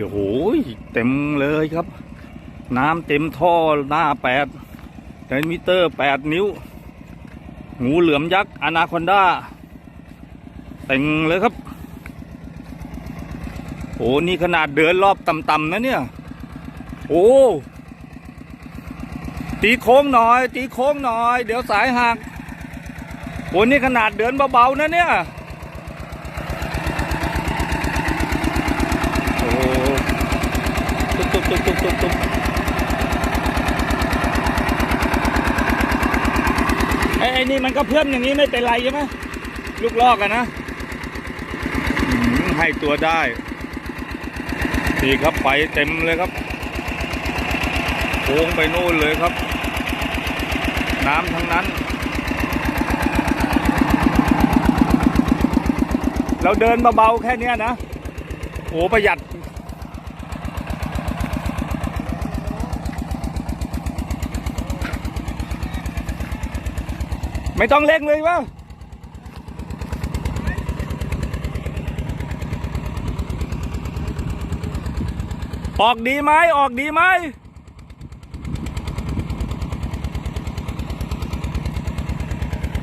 โอ้โหเต็มเลยครับ น้ำเต็มท่อหน้าแปดไดมิเตอร์แปดนิ้ว งูเหลือมยักษ์อนาคอนดาเต็งเลยครับโอ้นี่ขนาดเดินรอบต่ำๆนะเนี่ย โอ้ตีโค้งหน่อย ตีโค้งหน่อย เดี๋ยวสายหักโอ้นี่ขนาดเดินเบาๆนะเนี่ย โอ้ตุ๊บตุ๊บตุ๊บตุ๊บตุ๊บตุ๊บไอ้ไอ้นี่มันก็เพื่อนอย่างนี้ไม่เป็นไรใช่ไหมลูกลอกกันนะให้ตัวได้ดีครับไปเต็มเลยครับโค้งไปโน่นเลยครับ น้ำทั้งนั้น เราเดินเบาๆแค่เนี้ยนะโอ้ประหยัด ไม่ต้องเร่งเลยวะออกดีไหมออกดีไหม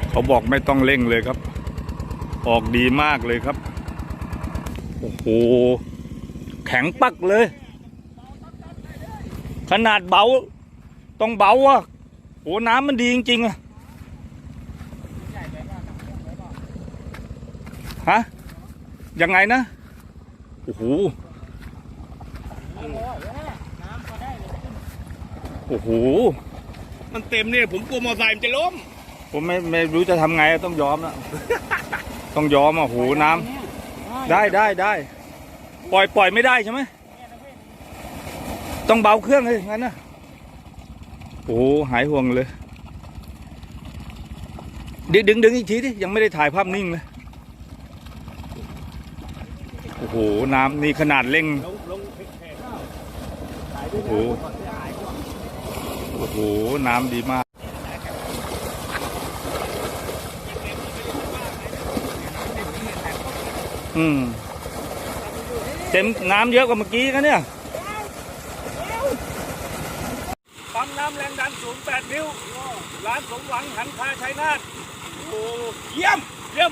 เขาบอกไม่ต้องเร่งเลยครับ ออกดีมากเลยครับ โอ้โห แข็งปักเลย ขนาดเบา ต้องเบาอะโอ้น้ำมันดีจริงๆอะ ฮะยังไงนะโอ้โหโอ้โหมันเต็มเนี่ยผมกลัวมอไซค์มันจะล้มผมไม่ไม่รู้จะทำไงต้องยอมนะต้องยอมอะโหน้ำได้ได้ได้ปล่อยปล่อยไม่ได้ใช่ไหมต้องเบาเครื่องเลยงั้นนะโอ้โหหายห่วงเลยดึงดึงดึงอีกทีดิยังไม่ได้ถ่ายภาพนิ่งเลย โอ้โห น้ำนี่ขนาดเร่ง โอ้โห โอ้โห น้ำดีมาก อืม เต็มน้ำเยอะกว่าเมื่อกี้กันเนี่ย ปั๊มน้ำแรงดันสูง8นิ้ว ร้านสมหวังหันคาชัยนาทโอ้เยี่ยม เยี่ยม